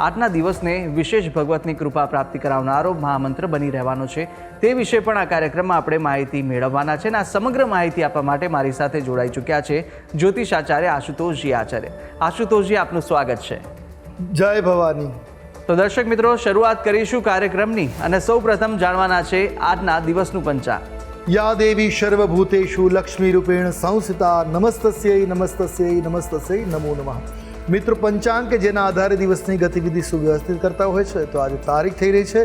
આજના દિવસને વિશેષ ભગવતની કૃપા પ્રાપ્તિ કરાવનારો મહામંત્ર બની રહેવાનો છે. તે વિશે પણ આ કાર્યક્રમમાં આપણે માહિતી મેળવવાના છે અને આ સમગ્ર માહિતી આપવા માટે મારી સાથે જોડાઈ ચૂક્યા છે જ્યોતિષ આચાર્ય આશુતોષજી આચાર્ય. આશુતોષજી આપનું સ્વાગત છે. જય ભવાની. તો દર્શક મિત્રો શરૂઆત કરીશું કાર્યક્રમની અને સૌ પ્રથમ જાણવાના છે આજના દિવસનું પંચાંગ. યા દેવી સર્વભૂતેશુ લક્ષ્મી રૂપેણ સંસ્થિતા નમસ્તસ્ય નમસ્તસ્ય નમસ્તસ્ય નમો નમઃ. મિત્રો પંચાંગ કે જેના આધારે દિવસની ગતિવિધિ સુવ્યવસ્થિત કરતા હોય છે, તો આજે તારીખ થઈ રહી છે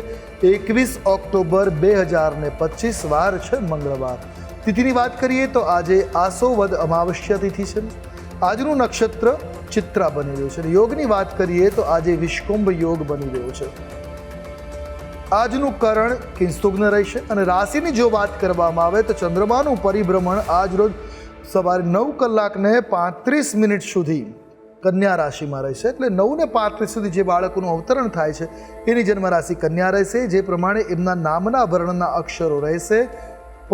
એકવીસ ઓક્ટોબર બે હજાર ને પચીસ, વાર છે મંગળવાર. તિથિની વાત કરીએ તો આજે આસો વદ અમાવસ્યા તિથિ છે. આજનું નક્ષત્ર ચિત્રા બની રહ્યું છે યોગની વાત કરીએ તો આજે વિષ્કુંભ યોગ બની રહ્યો છે. આજનું કરણ કિંસ્તુગ્ન રહેશે અને રાશિની જો વાત કરવામાં આવે તો ચંદ્રમાનું પરિભ્રમણ આજ રોજ સવારે નવ કલાકને પાંત્રીસ મિનિટ સુધી. કન્યા રાશિમાં રહેશે. એટલે નવ ને પાંત્રીસ સુધી જે બાળકોનું અવતરણ થાય છે, એની જન્મ રાશિ કન્યા રહેશે, જે પ્રમાણે એમના નામના વર્ણના અક્ષરો રહેશે. પ,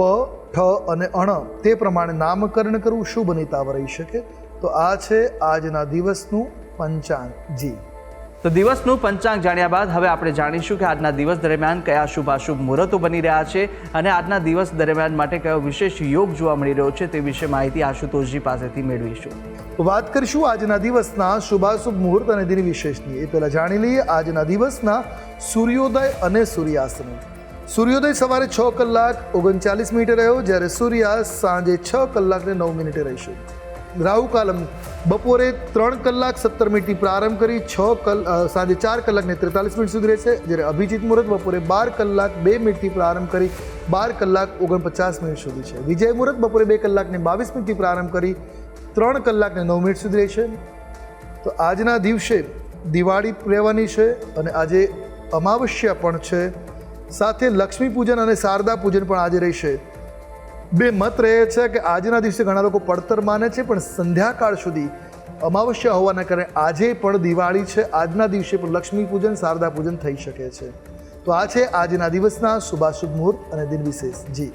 ઠ અને અણ, તે પ્રમાણે નામકરણ કરવું શુભ નિતાવ રહી શકે. તો આ છે આજના દિવસનું પંચાંગ જી. તો દિવસનું પંચાંગ જાણ્યા બાદ હવે આપણે જાણીશું કે આજના દિવસ દરમિયાન કયા શુભાશુભ મુહૂર્તો બની રહ્યા છે અને આજના દિવસ દરમિયાન માટે કયો વિશેષ યોગ જોવા મળી રહ્યો છે તે વિશે માહિતી આશુતોષજી પાસેથી મેળવીશું. વાત કરીશું આજના દિવસના શુભાશુભ મુહૂર્ત અને દિન વિશેષની. એ પહેલાં જાણી લઈએ આજના દિવસના સૂર્યોદય અને સૂર્યાસ્તનું. સૂર્યોદય સવારે છ કલાક ઓગણચાલીસ મિનિટે રહ્યો, જ્યારે સૂર્યાસ્ત સાંજે છ કલાક ને નવ મિનિટે રહેશે. રાહુ કાલમ બપોરે ત્રણ કલાક સત્તર મિનિટથી પ્રારંભ કરી છ કલ સાંજે ચાર કલાકને ત્રેતાલીસ મિનિટ સુધી રહેશે જ્યારે અભિજીત મુહૂર્ત બપોરે બાર કલાક બે મિનિટથી પ્રારંભ કરી બાર કલાક ઓગણપચાસ મિનિટ સુધી છે. વિજય મુહૂર્ત બપોરે બે કલાકને બાવીસ મિનિટથી પ્રારંભ કરી ત્રણ કલાકને નવ મિનિટ સુધી રહેશે તો આજના દિવસે દિવાળી રહેવાની છે અને આજે અમાવસ્યા પણ છે. સાથે લક્ષ્મી પૂજન અને શારદા પૂજન પણ આજે રહેશે. બે મત રહે છે કે આજના દિવસે ઘણા લોકો પડતર માને છે, પણ સંધ્યાકાળ સુધી અમાવસ્યા હોવાના કારણે આજે પણ દિવાળી છે. આજના દિવસે પણ લક્ષ્મી પૂજન, શારદા પૂજન થઈ શકે છે. તો આ છે આજના દિવસના શુભાશુભ મુહૂર્ત અને દિન વિશેષ. જી.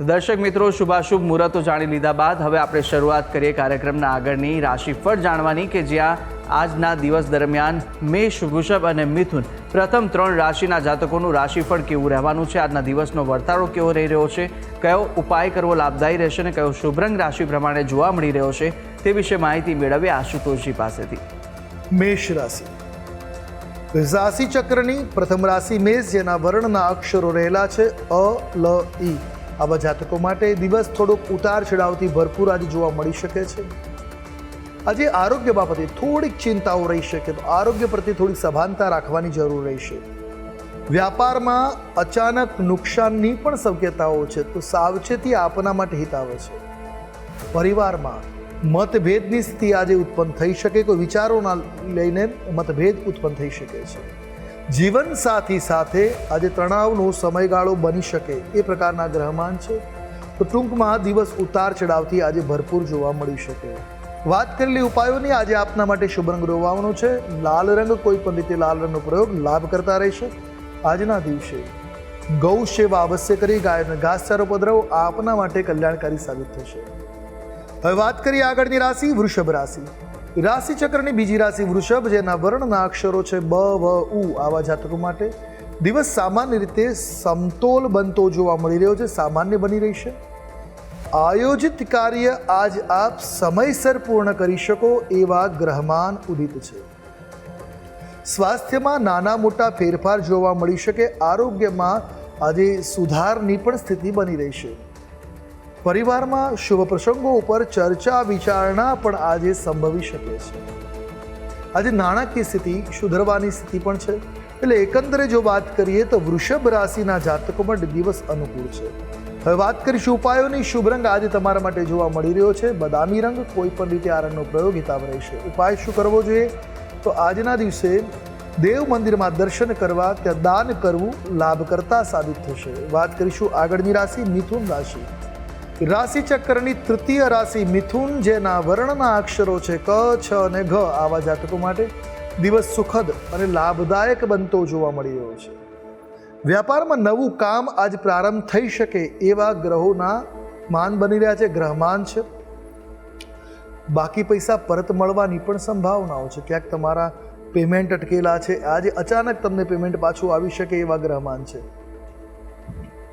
દર્શક મિત્રો, શુભાશુભ મુહૂર્તો જાણી લીધા બાદ હવે આપણે શરૂઆત કરીએ કાર્યક્રમના આગળની. રાશિફળ જાણવાની કે જ્યાં આજના દિવસ દરમિયાન મેષ, વૃષભ અને મિથુન પ્રથમ ત્રણ રાશિના જાતકોનું રાશિફળ કેવું રહેવાનું છે? આજના દિવસનો વર્તારો કેવો રહી રહ્યો છે? કયો ઉપાય કરવો લાભદાયી રહેશે અને કયો શુભરંગ રાશિ પ્રમાણે જોવા મળી રહ્યો છે તે વિશે માહિતી મેળવીએ આશુતોષજી પાસેથી. મેષ રાશિ. રાશિ ચક્રની પ્રથમ રાશિ મેષ, જેના વર્ણના અક્ષરો રહેલા છે અ, લ, ઈ. આવા જાતકો માટે દિવસ થોડોક ઉતાર ચઢાવથી ભરપૂર આજે જોવા મળી શકે છે. આજે આરોગ્ય બાબતે થોડીક ચિંતાઓ રહી શકે તો આરોગ્ય પ્રત્યે થોડી સભાનતા રાખવાની જરૂર રહેશે વ્યાપારમાં અચાનક નુકસાનની પણ શક્યતાઓ છે તો સાવચેતી આપના માટે હિતાવ છે. પરિવારમાં મતભેદની સ્થિતિ આજે ઉત્પન્ન થઈ શકે કોઈ વિચારોના લઈને મતભેદ ઉત્પન્ન થઈ શકે છે. જીવન સાથી સાથે આજે તણાવનો સમયગાળો બની શકે એ પ્રકારના ગ્રહમાન છે. તો ટૂંકમાં દિવસ ઉતાર ચઢાવથી આજે ભરપૂર જોવા મળી શકે. વાત કરેલી ઉપાયોની આજે આપના માટે શુભ રંગ રોવાનો છે. લાલ રંગ કોઈ પણ રીતે લાલ રંગનો પ્રયોગ લાભ કરતા રહેશે. આજના દિવસે ગૌ સેવા અવશ્ય કરી, ગાયોને ઘાસચારો પધરાવો, આપના માટે કલ્યાણકારી સાબિત થશે. હવે વાત કરીએ આગળની રાશિ, વૃષભ રાશિ. રાશિ ચક્રની બીજી રાશિ વૃષભ, જેના વર્ણના અક્ષરો છે બ, વ, ઉ આવા જાતકો માટે. દિવસ સામાન્ય રીતે સમતોલ બનતો જોવા મળી રહ્યો છે, સામાન્ય બની રહેશે આયોજિત કાર્ય આજ આપ સમયસર પૂર્ણ કરી શકો એવા ગ્રહમાન ઉદિત છે. સ્વાસ્થ્યમાં નાના મોટા ફેરફાર જોવા મળી શકે, આરોગ્યમાં આજે સુધારની પણ સ્થિતિ બની રહેશે પરિવારમાં શુભ પ્રસંગો ઉપર ચર્ચા, વિચારણા પણ આજે સંભવી શકે છે. આજે નાણાકીય સ્થિતિ સુધરવાની સ્થિતિ પણ છે. એટલે એકંદરે જો વાત કરીએ તો વૃષભ રાશિના જાતકો માટે દિવસ અનુકૂળ છે. હવે વાત કરીશું ઉપાયોની. શુભ રંગ આજે તમારા માટે જોવા મળી રહ્યો છે. બદામી રંગ કોઈ પણ રીતે આ રંગનો પ્રયોગ હિતાવ રહેશે. ઉપાય શું કરવો જોઈએ? તો આજના દિવસે દેવ મંદિરમાં દર્શન કરવા ત્યાં દાન કરવું લાભકર્તા સાબિત થશે. વાત કરીશું આગળની રાશિ, મિથુન રાશિ. રાશિ ચક્રની તૃતીય રાશિ, મિથુન, જેના વર્ણના અક્ષરો છે ક, છ અને ઘ, આવા જાતકો માટે દિવસ સુખદ અને લાભદાયક બનતો જોવા મળી રહ્યો છે. વ્યાપારમાં નવું કામ આજ પ્રારંભ થઈ શકે એવા ગ્રહોના માન બની રહ્યા છે, ગ્રહમાન છે. બાકી પૈસા પરત મળવાની પણ સંભાવનાઓ છે. ક્યાંક તમારા પેમેન્ટ અટકેલા છે. આજે અચાનક તમને પેમેન્ટ પાછું આવી શકે એવા ગ્રહમાન છે.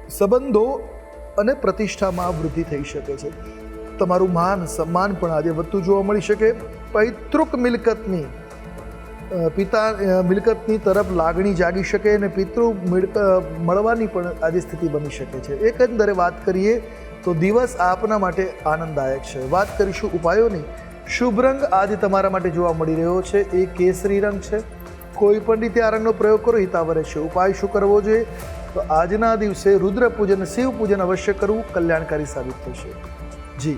સંબંધો અને પ્રતિષ્ઠામાં વૃદ્ધિ થઈ શકે છે. તમારું માન, સન્માન પણ આજે વધતું જોવા મળી શકે. પૈતૃક મિલકતની પિતા મિલકતની તરફ લાગણી જાગી શકે અને પિતૃ મિલક મળવાની પણ આજે સ્થિતિ બની શકે છે. એકંદરે વાત કરીએ તો દિવસ આપના માટે આનંદદાયક છે. વાત કરીશું ઉપાયોની. શુભ રંગ આજે તમારા માટે જોવા મળી રહ્યો છે. એ કેસરી રંગ છે. કોઈ પણ રીતે આ રંગનો પ્રયોગ કરો, હિતાવરે રહેશે ઉપાય શું કરવો જોઈએ? તો આજના દિવસે રુદ્ર પૂજન શિવ પૂજન અવશ્ય કરવું કલ્યાણકારી સાબિત થશે. જી.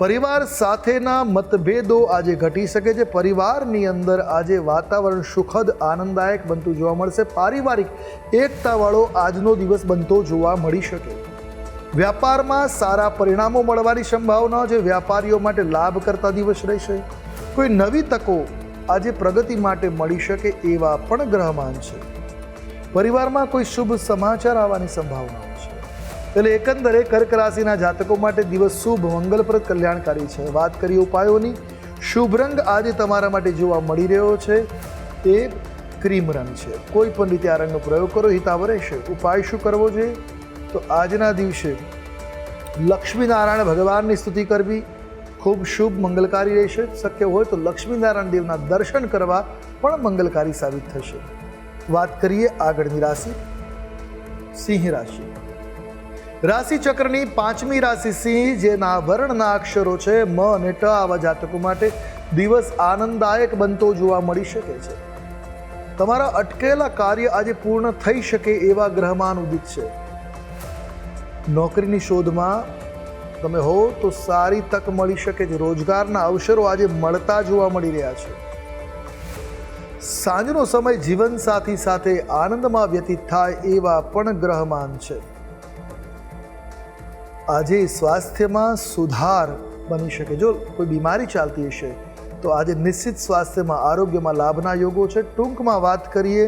પરિવાર સાથેના મતભેદો આજે ઘટી શકે છે. પરિવારની અંદર આજે વાતાવરણ સુખદ, આનંદદાયક બનતું જોવા મળશે. પારિવારિક એકતાવાળો આજનો દિવસ બનતો જોવા મળી શકે. વ્યાપારમાં સારા પરિણામો મળવાની સંભાવના છે. વ્યાપારીઓ માટે લાભ કરતા દિવસ રહેશે. કોઈ નવી તકો આજે પ્રગતિ માટે મળી શકે એવા પણ ગ્રહમાન છે. પરિવારમાં કોઈ શુભ સમાચાર આવવાની સંભાવનાઓ છે એટલે એકંદરે કર્ક રાશિના જાતકો માટે દિવસ શુભ, મંગલપ્રદ, કલ્યાણકારી છે. વાત કરીએ ઉપાયોની. શુભ રંગ આજે તમારા માટે જોવા મળી રહ્યો છે. એ ક્રીમ રંગ છે. કોઈ પણ રીતે આ રંગનો પ્રયોગ કરો હિતાવ રહેશે. ઉપાય શું કરવો જોઈએ તો આજના દિવસે લક્ષ્મીનારાયણ ભગવાનની સ્તુતિ કરવી. ખૂબ શુભ, મંગલકારી રહેશે. શક્ય હોય તો લક્ષ્મીનારાયણ દેવના દર્શન કરવા પણ મંગલકારી સાબિત થશે. વાત કરીએ આગળની રાશિ. સિંહ રાશિ. રાશિ ચક્રની પાંચમી રાશિ સિંહ, જેના વર્ણના અક્ષરો છે મ અને ટ, આવા જાતકો માટે દિવસ આનંદદાયક બનતો જોવા મળી શકે છે. તમારા અટકેલા કાર્ય આજે પૂર્ણ થઈ શકે એવા ગ્રહમાન ઉદિત છે. નોકરીની શોધમાં તમે હો તો સારી તક મળી શકે છે. રોજગારના અવસરો આજે મળતા જોવા મળી રહ્યા છે. સાંજનો સમય જીવનસાથી સાથે આનંદમાં વ્યતીત થાય એવા પણ ગ્રહમાન છે. આજે સ્વાસ્થ્યમાં સુધાર બની શકે. જો કોઈ બીમારી ચાલતી હશે, તો આજે નિશ્ચિત સ્વાસ્થ્યમાં આરોગ્યમાં લાભના યોગો છે. ટૂંકમાં વાત કરીએ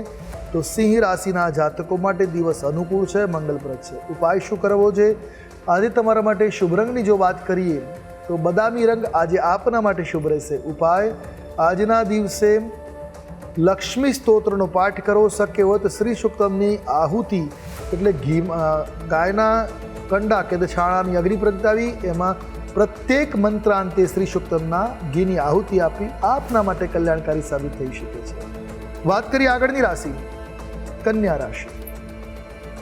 તો સિંહ રાશિના જાતકો માટે દિવસ અનુકૂળ છે, મંગલપ્રદ છે. ઉપાય શું કરવો જોઈએ આજે તમારા માટે શુભ રંગની જો વાત કરીએ, તો બદામી રંગ આજે આપના માટે શુભ રહેશે. ઉપાય, આજના દિવસે લક્ષ્મી સ્તોત્રનો પાઠ કરવો શક્ય હોય તો શ્રી સુક્તમની આહુતિ એટલે ઘી ગાયના કંડા કે શાળાની અગ્નિ પ્રગટાવી. એમાં પ્રત્યેક મંત્રાંતે શ્રી સુક્તમના ઘીની આહુતિ આપી. આપના માટે કલ્યાણકારી સાબિત થઈ શકે છે. વાત કરી આગળની રાશિ. કન્યા રાશિ.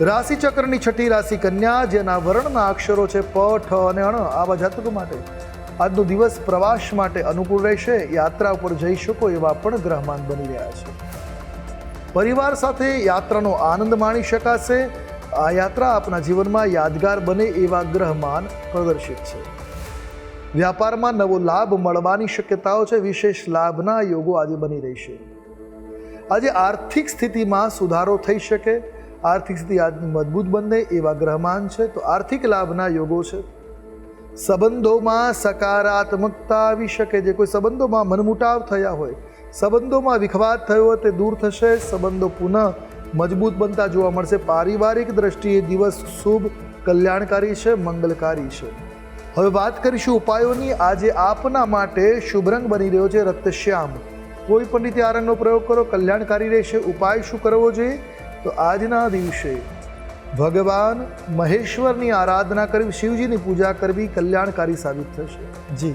રાશિ ચક્રની છઠ્ઠી રાશિ કન્યા, જેના વર્ણના અક્ષરો છે પ, ઠ અને અણ. આવા જાતકો માટે આજનો દિવસ પ્રવાસ માટે અનુકૂળ રહેશે. યાત્રા ઉપર જઈ શકો એવા પણ ગ્રહમાન બની રહ્યા છે. પરિવાર સાથે યાત્રાનો આનંદ માણી શકાશે. આ યાત્રા આપના જીવનમાં યાદગાર બને એવા ગ્રહમાન પ્રદર્શિત છે. વ્યાપારમાં નવો લાભ મળવાની શક્યતાઓ છે, વિશેષ લાભના યોગો આજે બની રહેશે આજે આર્થિક સ્થિતિમાં સુધારો થઈ શકે, આર્થિક સ્થિતિ આજની મજબૂત બને એવા ગ્રહમાન છે, તો આર્થિક લાભના યોગો છે. સંબંધોમાં સકારાત્મકતા આવી શકે, જે કોઈ સંબંધોમાં મનમુટાવ થયા હોય, સંબંધોમાં વિખવાદ થયો તે દૂર થશે, સંબંધો પુનઃ મજબૂત બનતા જોવા મળશે. પારિવારિક દ્રષ્ટિએ દિવસ શુભ, કલ્યાણકારી છે, મંગલકારી છે. હવે વાત કરીશું ઉપાયોની. આજે આપના માટે શુભ રંગ બની રહ્યો છે રક્તશ્યામ. કોઈ પણ રીતે આ રંગનો પ્રયોગ કરો, કલ્યાણકારી રહેશે. ઉપાય શું કરવો જોઈએ? તો આજના દિવસે ભગવાન મહેશ્વરની આરાધના કરવી શિવજીની પૂજા કરવી કલ્યાણકારી સાબિત થશે. જી.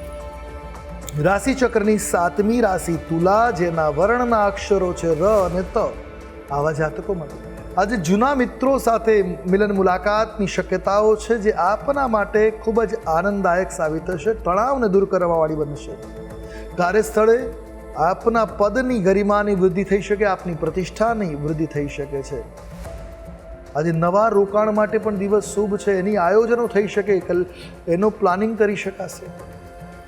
રાશિ ચક્રની સાતમી રાશિ તુલા, જેના વર્ણના અક્ષરો છે ર અને ત. આવા જાતકો માટે આજે જૂના મિત્રો સાથે મિલન મુલાકાતની શક્યતાઓ છે જે આપના માટે ખૂબ જ આનંદદાયક સાબિત થશે. તણાવને દૂર કરવાવાળી બનશે. કાર્યસ્થળે આપના પદની ગરિમાની વૃદ્ધિ થઈ શકે, આપની પ્રતિષ્ઠાની વૃદ્ધિ થઈ શકે છે. આજે નવા રોકાણ માટે પણ દિવસ શુભ છે. એની આયોજનો થઈ શકે. એનો પ્લાનિંગ કરી શકાશે.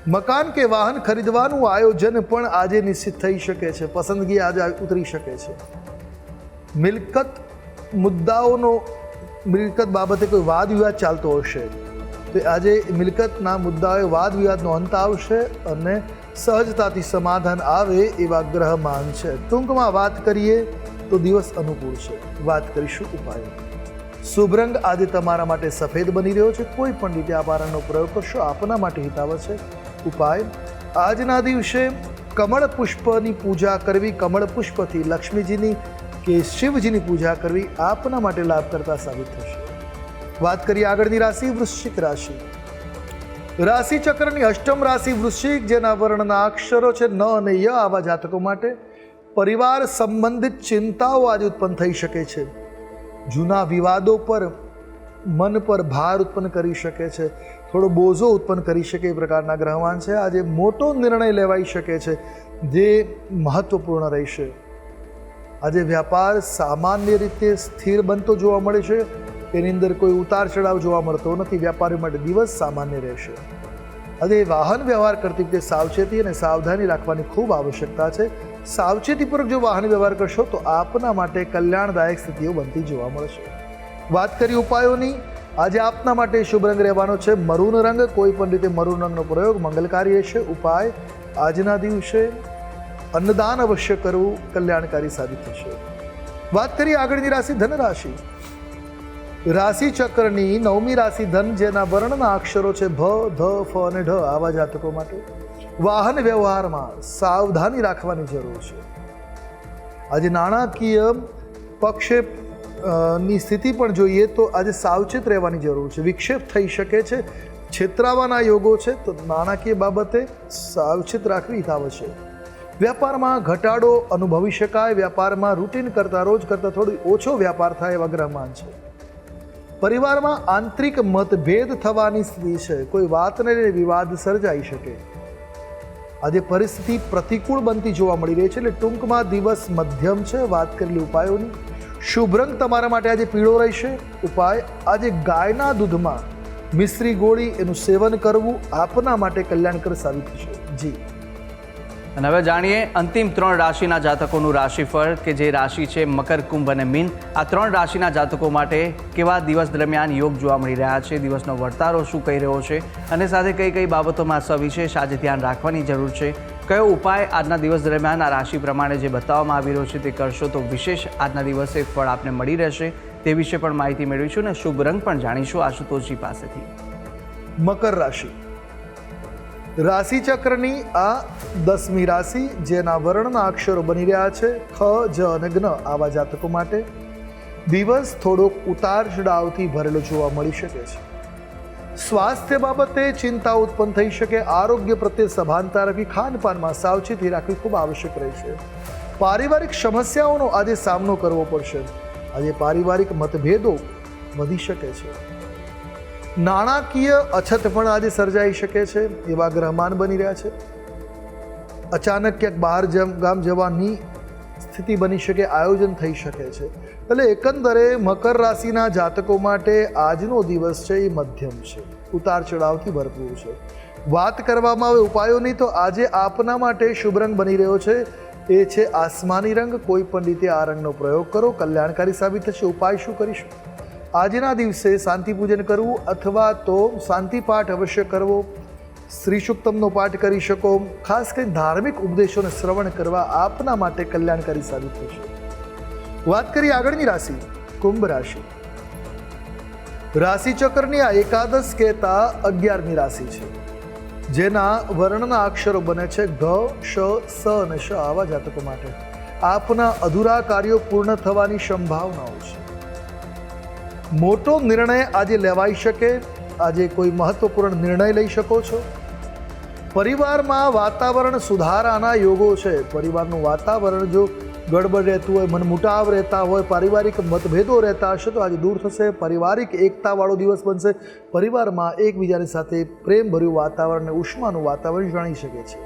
મકાન કે વાહન ખરીદવાનું આયોજન પણ આજે નિશ્ચિત થઈ શકે છે. પસંદગી આજે ઉતરી શકે છે. મિલકત મુદ્દાઓનો, મિલકત બાબતે કોઈ વાદ વિવાદ ચાલતો હશે તો આજે મિલકતના મુદ્દાઓએ વાદ વિવાદનો અંત આવશે અને સહજતાથી સમાધાન આવે એવા ગ્રહમાન છે. ટૂંકમાં વાત કરીએ તો દિવસ અનુકૂળ છે. વાત કરીશું ઉપાયો. શુભ રંગ આજે તમારા માટે સફેદ બની રહ્યો છે. કોઈ પણ રીતે આ પારાનો પ્રયોગ કરશો. આપના માટે હિતાવ છે. ઉપાય. આજના દિવસે કમળ પુષ્પની પૂજા કરવી, કમળ પુષ્પથી લક્ષ્મીજીની કે શિવજીની પૂજા કરવી આપના માટે લાભકર્તા સાબિત થશે. વાત કરીએ આગળની રાશિ, વૃશ્ચિક રાશિ. રાશિ ચક્રની અષ્ટમ રાશિ, વૃશ્ચિક, જેના વર્ણના અક્ષરો છે ન અને ય આવા જાતકો માટે પરિવાર સંબંધિત ચિંતાઓ આજે ઉત્પન્ન થઈ શકે છે. જૂના વિવાદો પર મન પર ભાર ઉત્પન્ન કરી શકે છે. થોડો બોજો ઉત્પન્ન કરી શકે એ પ્રકારના ગ્રહવાન છે. આજે મોટો નિર્ણય લેવાઈ શકે છે જે મહત્વપૂર્ણ રહેશે. આજે વ્યાપાર સામાન્ય રીતે સ્થિર બનતો જોવા મળે છે. એની અંદર કોઈ ઉતાર ચઢાવ જોવા મળતો નથી. વ્યાપારી માટે દિવસ સામાન્ય રહેશે. આજે વાહન વ્યવહાર કરતી વખતે સાવચેતી અને સાવધાની રાખવાની ખૂબ આવશ્યકતા છે. સાવચેતીપૂર્વક જો વાહન વ્યવહાર કરશો તો આપના માટે કલ્યાણદાયક સ્થિતિઓ બનતી જોવા મળશે. વાત કરી ઉપાયોની. આજે આપના માટે શુભ રંગ રહેવાનો છે મરૂન રંગ. કોઈ પણ રીતે મરૂન રંગનો પ્રયોગ મંગલકારી છે, ઉપાય આજના દિવસે અન્નદાન અવશ્ય કરવું કલ્યાણકારી સાબિત થશે. વાત કરીએ આગળની રાશિ ધન રાશિ. રાશિ ચક્રની નવમી રાશિ ધન, જેના વર્ણના અક્ષરો છે ભ, ધ, ફ અને ઢ, આવા જાતકો માટે. વાહન વ્યવહારમાં સાવધાની રાખવાની જરૂર છે. આજે નાણાકીય પક્ષે ની સ્થિતિ પણ જોઈએ તો આજે સાવચેત રહેવાની જરૂર છે. વિક્ષેપ થઈ શકે છે. છેતરાવાના યોગો છે. તો નાણાકીય બાબતે સાવચેત રાખવી હિતાવ છે વ્યાપારમાં ઘટાડો અનુભવી શકાય. વ્યાપારમાં રૂટીન કરતાં રોજ કરતાં થોડી ઓછો વ્યાપાર થાય એવા ગ્રહમાન છે. પરિવારમાં આંતરિક મતભેદ થવાની સ્થિતિ છે. કોઈ વાતને વિવાદ સર્જાઈ શકે. આજે પરિસ્થિતિ પ્રતિકૂળ બનતી જોવા મળી રહી છે. એટલે ટૂંકમાં દિવસ મધ્યમ છે. વાત કરેલી ઉપાયોની. શુભ રંગ તમારા માટે આજે પીળો રહેશે. ઉપાય, આજે ગાયના દૂધમાં મિશ્રી ગોળી એનું સેવન કરવું આપના માટે કલ્યાણકર સાબિત થશે. જી. અને હવે જાણીએ અંતિમ ત્રણ રાશિના જાતકોનું રાશિફળ કે જે રાશિ છે મકર, કુંભ અને મીન. આ ત્રણ રાશિના જાતકો માટે કેવા દિવસ દરમિયાન યોગ જોવા મળી રહ્યા છે, દિવસનો વર્તારો શું કહી રહ્યો છે, અને સાથે કઈ કઈ બાબતોમાં સવિશેષ આજે ધ્યાન રાખવાની જરૂર છે કયો ઉપાય આજના દિવસ દરમિયાન આ રાશિ પ્રમાણે જે બતાવવામાં આવી રહ્યો છે તે કરશો તો વિશેષ આજના દિવસે ફળ આપને મળી રહેશે તે વિશે પણ માહિતી મેળવીશું અને શુભ રંગ પણ જાણીશું આશુતોષજી પાસેથી. મકર રાશિ. રાશિ ચક્રની આ દસમી રાશિ જેના વર્ણના અક્ષરો બની રહ્યા છે, ખ, જ અને જ્ઞ આવા જાતકો માટે. દિવસ થોડોક ઉતાર ચઢાવથી ભરેલો જોવા મળી શકે છે. સ્વાસ્થ્ય બાબતે ચિંતા ઉત્પન્ન થઈ શકે, આરોગ્ય પ્રત્યે સભાનતા રાખવી, ખાનપાનમાં સાવચેતી રાખવી ખૂબ આવશ્યક રહેશે પારિવારિક સમસ્યાઓનો આજે સામનો કરવો પડશે. આજે પારિવારિક મતભેદો વધી શકે છે. નાણાકીય અછત પણ આજે સર્જાઈ શકે છે, એવા ગ્રહમાન બની રહ્યા છે. અચાનક ક્યાંક બહાર ગામ જવાની સ્થિતિ બની શકે, આયોજન થઈ શકે છે. એટલે એકંદરે મકર રાશિના જાતકો માટે આજનો દિવસ છે એ મધ્યમ છે. ઉતાર ચઢાવથી ભરપૂર છે. વાત કરવામાં આવે ઉપાયોની તો આજે આપના માટે શુભ રંગ બની રહ્યો છે. એ છે આસમાની રંગ. કોઈ પણ રીતે આ રંગનો પ્રયોગ કરો. કલ્યાણકારી સાબિત થશે. ઉપાય શું કરીશું? આજના દિવસે શાંતિ પૂજન કરવું અથવા તો શાંતિ પાઠ અવશ્ય કરવો. શ્રી સુક્તમનો પાઠ કરી શકો. ખાસ કરીને ધાર્મિક ઉપદેશોને શ્રવણ કરવા આપના માટે કલ્યાણકારી સાબિત થશે. વાત કરીએ આગળની રાશિ, કુંભ રાશિ. રાશિ ચક્રની આ એકાદશ કહેતા અગિયારમી રાશિ છે. જેના વર્ણના અક્ષરો બને છે ઘ, શ, સ અને શ આવા જાતકો માટે. આપના અધૂરા કાર્યો પૂર્ણ થવાની સંભાવનાઓ છે. મોટો નિર્ણય આજે લેવાઈ શકે, આજે કોઈ મહત્વપૂર્ણ નિર્ણય લઈ શકો છો. પરિવારમાં વાતાવરણ સુધારાના યોગો છે. પરિવારનું વાતાવરણ જો ગડબડ રહેતું હોય, મનમુટાવ રહેતા હોય, પારિવારિક મતભેદો રહેતા હશે તો આજે દૂર થશે. પારિવારિક એકતાવાળો દિવસ બનશે. પરિવારમાં એકબીજાની સાથે પ્રેમભર્યું વાતાવરણ અને ઉષ્માનું વાતાવરણ જાણી શકે છે.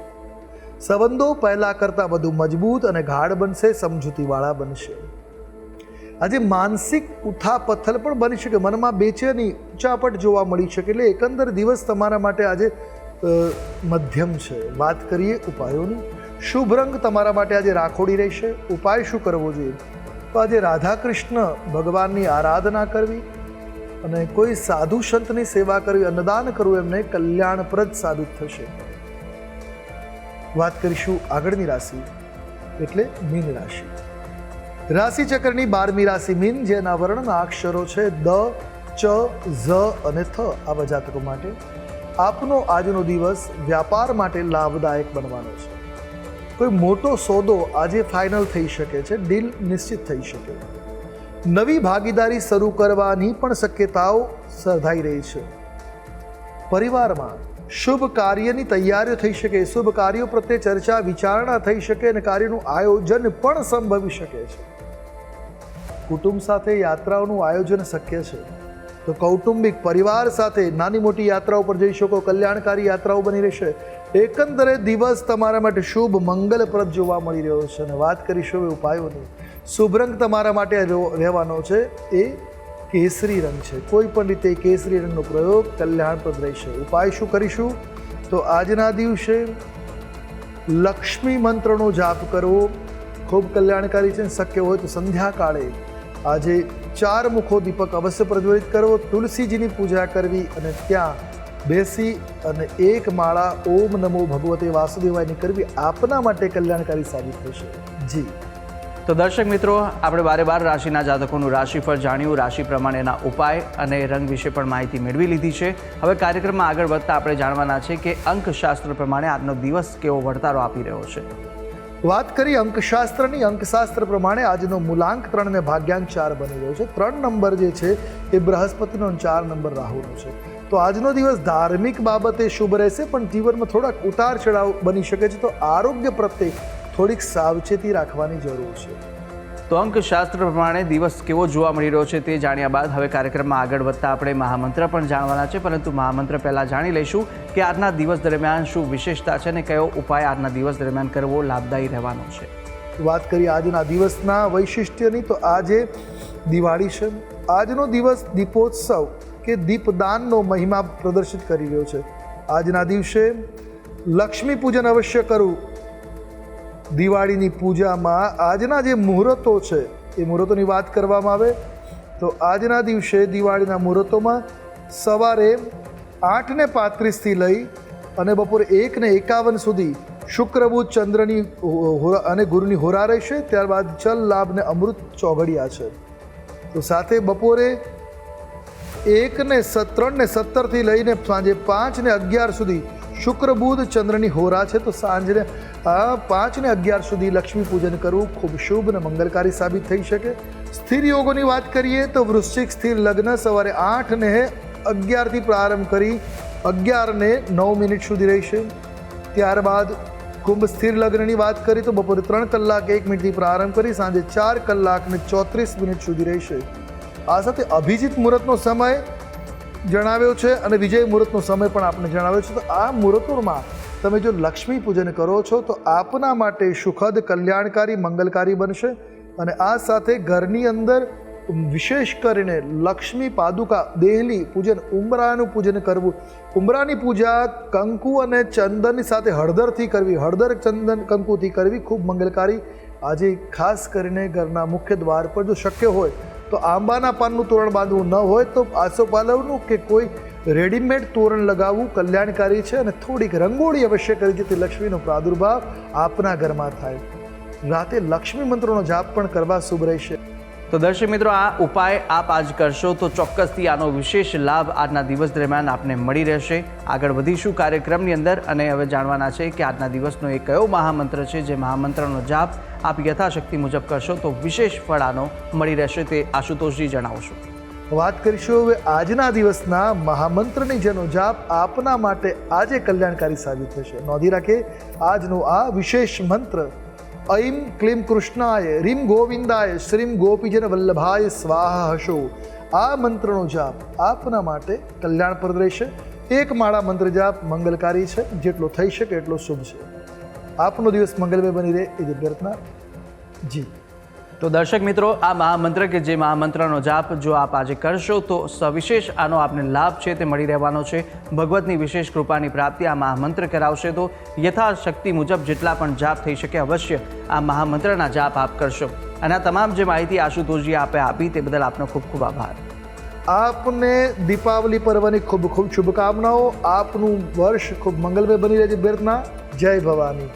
સંબંધો પહેલાં કરતાં વધુ મજબૂત અને ગાઢ બનશે, સમજૂતીવાળા બનશે. આજે માનસિક ઉથાપથલ પણ બની શકે. મનમાં બેચેની ઉચાપટ જોવા મળી શકે એટલે એકંદર દિવસ તમારા માટે આજે મધ્યમ છે. વાત કરીએ ઉપાયોની. શુભ રંગ તમારા માટે આજે રાખોડી રહેશે. ઉપાય શું કરવો જોઈએ? તો આજે રાધા કૃષ્ણ ભગવાનની આરાધના કરવી અને કોઈ સાધુ સંતની સેવા કરવી, અન્નદાન કરવું એમને કલ્યાણપ્રદ સાબિત થશે. વાત કરીશું આગળની રાશિ એટલે મીન રાશિ. રાશિ ચક્રની બારમી રાશિ મીન, જેના વર્ણના અક્ષરો છે દ, ચ, ઝ અને થ. આવા જાતકો માટે આપનો આજનો દિવસ વ્યાપાર માટે લાભદાયક બનવાનો છે. કોઈ મોટો સોદો આજે ફાઇનલ થઈ શકે છે ડીલ નિશ્ચિત થઈ શકે. નવી ભાગીદારી શરૂ કરવાની પણ શક્યતાઓ સર્જાઈ રહી છે. પરિવારમાં શુભ કાર્યની તૈયારીઓ થઈ શકે, શુભ કાર્યો પ્રત્યે ચર્ચા, વિચારણા થઈ શકે અને કાર્યનું આયોજન પણ સંભવી શકે છે. કુટુંબ સાથે યાત્રાઓનું આયોજન શક્ય છે. તો કૌટુંબિક પરિવાર સાથે નાની મોટી યાત્રાઓ પર જઈ શકો, કલ્યાણકારી યાત્રાઓ બની રહેશે. એકંદરે દિવસ તમારા માટે શુભ, મંગલપ્રદ જોવા મળી રહ્યો છે અને વાત કરીશું હવે ઉપાયોની. શુભ રંગ તમારા માટે રહો- રહેવાનો છે એ કેસરી રંગ છે. કોઈ પણ રીતે કેસરી રંગનો પ્રયોગ કલ્યાણપ્રદ રહેશે. ઉપાય શું કરીશું? તો આજના દિવસે લક્ષ્મી મંત્રનો જાપ કરવો ખૂબ કલ્યાણકારી છે શક્ય હોય તો સંધ્યાકાળે આજે ચાર મુખો દીપક અવશ્ય પ્રજ્વલિત કરવો તુલસીજીની પૂજા કરવી અને ત્યાં બેસી અને એક માળા ઓમ નમો ભગવતે વાસુદેવાયની કરવી આપના માટે કલ્યાણકારી સાબિત થશે. જી. તો દર્શક મિત્રો આપણે બારે બાર રાશિના જાતકોનું રાશિફળ જાણ્યું. રાશિ પ્રમાણેના ઉપાય અને રંગ વિશે પણ માહિતી મેળવી લીધી છે. હવે કાર્યક્રમમાં આગળ વધતા આપણે જાણવાના છે કે અંકશાસ્ત્ર પ્રમાણે આજનો દિવસ કેવો વળતારો આપી રહ્યો છે. વાત કરી અંકશાસ્ત્રની. અંકશાસ્ત્ર પ્રમાણે આજનો મૂલાંક ત્રણ ને ભાગ્યાંક ચાર બની રહ્યો છે. ત્રણ નંબર જે છે એ બૃહસ્પતિનો ચાર નંબર રાહુનો છે. તો આજનો દિવસ ધાર્મિક બાબતે શુભ રહેશે પણ જીવનમાં થોડાક ઉતાર ચઢાવ બની શકે છે. તો આરોગ્ય પ્રત્યે થોડીક સાવચેતી રાખવાની જરૂર છે. તો અંકશાસ્ત્ર પ્રમાણે દિવસ કેવો જોવા મળી રહ્યો છે તે જાણ્યા બાદ હવે કાર્યક્રમમાં આગળ વધતા આપણે મહામંત્ર પણ જાણવાના છે. પરંતુ મહામંત્ર પહેલાં જાણી લઈશું કે આજના દિવસ દરમિયાન શું વિશેષતા છે અને કયો ઉપાય આજના દિવસ દરમિયાન કરવો લાભદાયી રહેવાનો છે. વાત કરીએ આજના દિવસના વૈશિષ્ટ્યની તો આજે દિવાળી છે. આજનો દિવસ દીપોત્સવ કે દીપદાનનો મહિમા પ્રદર્શિત કરી રહ્યો છે. આજના દિવસે લક્ષ્મી પૂજન અવશ્ય કરવું. દિવાળીની પૂજામાં આજના જે મુહૂર્તો છે, એ મુહૂર્તોની વાત કરવામાં આવે તો આજના દિવસે દિવાળીના મુહૂર્તોમાં સવારે આઠને પાંત્રીસથી લઈ અને બપોરે એકને એકાવન સુધી શુક્ર બુધ ચંદ્રની અને ગુરુની હોરા રહેશે. ત્યારબાદ ચલ લાભ ને અમૃત ચોઘડિયા છે. તો સાથે બપોરે એક ને સ- ત્રણ ને સત્તરથી લઈને સાંજે પાંચને અગિયાર સુધી શુક્ર, બુધ, ચંદ્રની હોરા છે. તો સાંજને પાંચને અગિયાર સુધી લક્ષ્મી પૂજન કરવું ખૂબ શુભ અને મંગલકારી સાબિત થઈ શકે. સ્થિર યોગોની વાત કરીએ તો વૃશ્ચિક સ્થિર લગ્ન સવારે આઠને અગિયારથી પ્રારંભ કરી અગિયારને નવ મિનિટ સુધી રહેશે. ત્યારબાદ કુંભ સ્થિર લગ્નની વાત કરી તો બપોરે ત્રણ કલાક એક મિનિટથી પ્રારંભ કરી સાંજે ચાર કલાક ને ચોત્રીસ મિનિટ સુધી રહેશે. આ સાથે અભિજીત મુહૂર્તનો સમય જણાવ્યો છે અને વિજય મુહૂર્તનો સમય પણ આપણે જણાવ્યો છે. તો આ મુહૂર્તોમાં તમે જો લક્ષ્મી પૂજન કરો છો, તો આપના માટે સુખદ, કલ્યાણકારી, મંગલકારી બનશે અને આ સાથે ઘરની અંદર વિશેષ કરીને લક્ષ્મી પાદુકા, દેહલી પૂજન, ઉમરાનું પૂજન કરવું. ઉમરાની પૂજા કંકુ અને ચંદનની સાથે હળદરથી કરવી. હળદર, ચંદન, કંકુથી કરવી ખૂબ મંગલકારી. આજે ખાસ કરીને ઘરના મુખ્ય દ્વાર પર જો શક્ય હોય તો આંબાના પાનનું તોરણ બાંધવું ન હોય તો આસોપાલવનું કે કોઈ રેડીમેડ તોરણ લગાવવું કલ્યાણકારી છે અને થોડીક રંગોળી અવશ્ય કરી જેથી લક્ષ્મીનો પ્રાદુર્ભાવ આપના ઘરમાં થાય. રાતે લક્ષ્મી મંત્રોનો જાપ પણ કરવા શુભ રહેશે. તો દર્શક મિત્રો, આ ઉપાય આપ આજ કરશો તો ચોક્કસથી આનો વિશેષ લાભ આજના દિવસ દરમિયાન આપને મળી રહેશે. આગળ વધીશું કાર્યક્રમની અંદર અને હવે જાણવાના છે કે આજના દિવસનો એ કયો મહામંત્ર છે જે મહામંત્રનો જાપ આપ યથાશક્તિ મુજબ કરશો તો વિશેષ ફળ આનો મળી રહેશે તે આશુતોષજી જણાવશો. વાત કરીશું હવે આજના દિવસના મહામંત્રની જેનો જાપ આપના માટે આજે કલ્યાણકારી સાબિત થશે. નોંધી રાખે, આજનો આ વિશેષ મંત્ર ઐમ ક્લીમ કૃષ્ણાય રીમ ગોવિંદાય શ્રીમ ગોપીજન વલ્લભાય સ્વાહા હશો આ મંત્રનો જાપ આપના માટે કલ્યાણપ્રદ રહેશે એક માળા મંત્ર જાપ મંગલકારી છે જેટલો થઈ શકે એટલો શુભ છે આપનો દિવસ મંગલમય બની રહે એ જ પ્રાર્થના જી તો દર્શક મિત્રો, આ મહામંત્ર કે જે મહામંત્રનો જાપ જો આપ આજે કરશો, તો સવિશેષ આનો આપને લાભ છે તે મળી રહેવાનો છે. ભગવતની વિશેષ કૃપાની પ્રાપ્તિ આ મહામંત્ર કરાવશે તો યથાશક્તિ મુજબ જેટલા પણ જાપ થઈ શકે અવશ્ય આ મહામંત્રના જાપ આપ કરશો. અને આ તમામ જે માહિતી આશુતોષજી આપે આપી તે બદલ આપનો ખૂબ ખૂબ આભાર. આપને દીપાવલી પર્વની ખૂબ ખૂબ શુભકામનાઓ. આપનું વર્ષ ખૂબ મંગલમય બની રહે છે બેરના જય ભવાની.